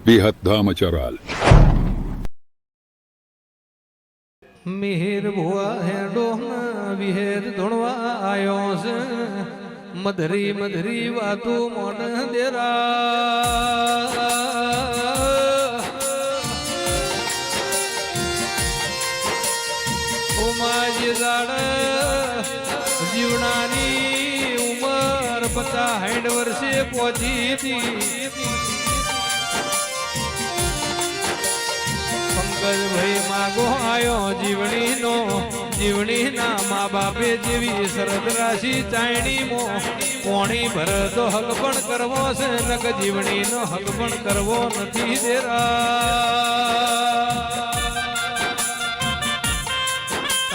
બિહત ધામચરાલ મિહિર ભુવા હેડો વિહેર ધોણવા આયો છે મધરી મધરી વાતો મોન દેરા ઉમાજી દાડ જીવનાની ઉમર પચાસ સાઠ વર્ષે પહોંચી હતી પંકજભાઈ માગો આયો જીવણી નો જીવણી ના મા બાપે જેવી શરદ રાશિ ચાયણી મો. કોણી ભર તો હક પણ કરવો છે નક જીવણી નો હક પણ કરવો નથી દેરા.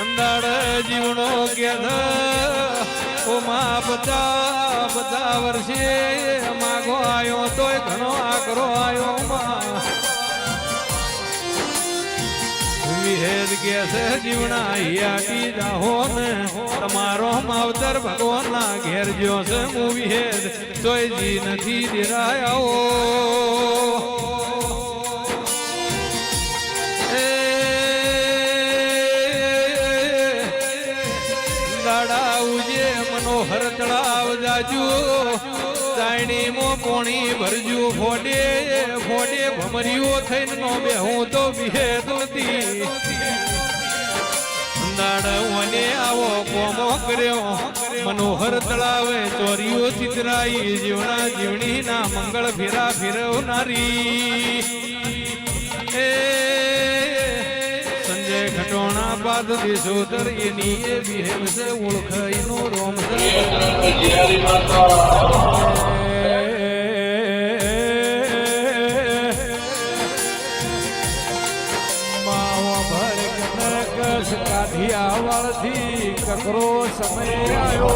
અંદાડ જીવણો કે ઓ મા, બધા બધા વર્ષે માગો આયો તોય ઘણો આકરો આયો મા. વિહેદ કે છે જીવણા હિયાટી જાહો ને? તમારો માવતર ભગવાનના ઘેર જ્યો છે હું વિહેદ તોય જી નથી દેરાયો. દાડા ઉજે મનોહર તળાવ જાજુ. ચાયણી મો કોણી ભરજુ ફોડે ફોડે, ભમરીઓ થઈને નો બે, હું તો બિહે નથી દાડવને આવો કોમો કર્યો, મનોહર તળાવે ચોરીઓ ચિતરાઈ જીવના જીવણી ના મંગળ ફેરા ફેરવનારી. સંજય ઘટોણા બાદ દેશોદર એની એ બિહેવ છે ઓળખાઈ નો રોમ છે કનક કાઠિયાવાડથી કકરો સમય આવ્યો.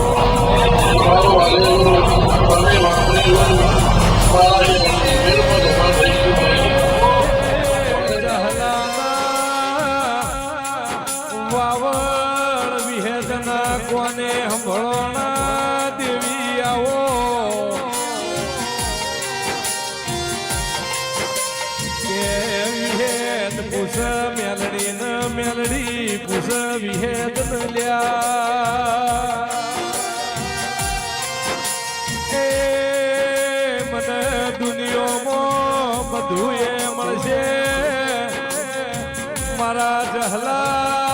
વાવળ વિહેદના કોને હંભળોણા દેવી આવો. કે પુષ વિહેદ લ્યા એ મને દુનિયામાં બધું એ મળશે. મારા જહલા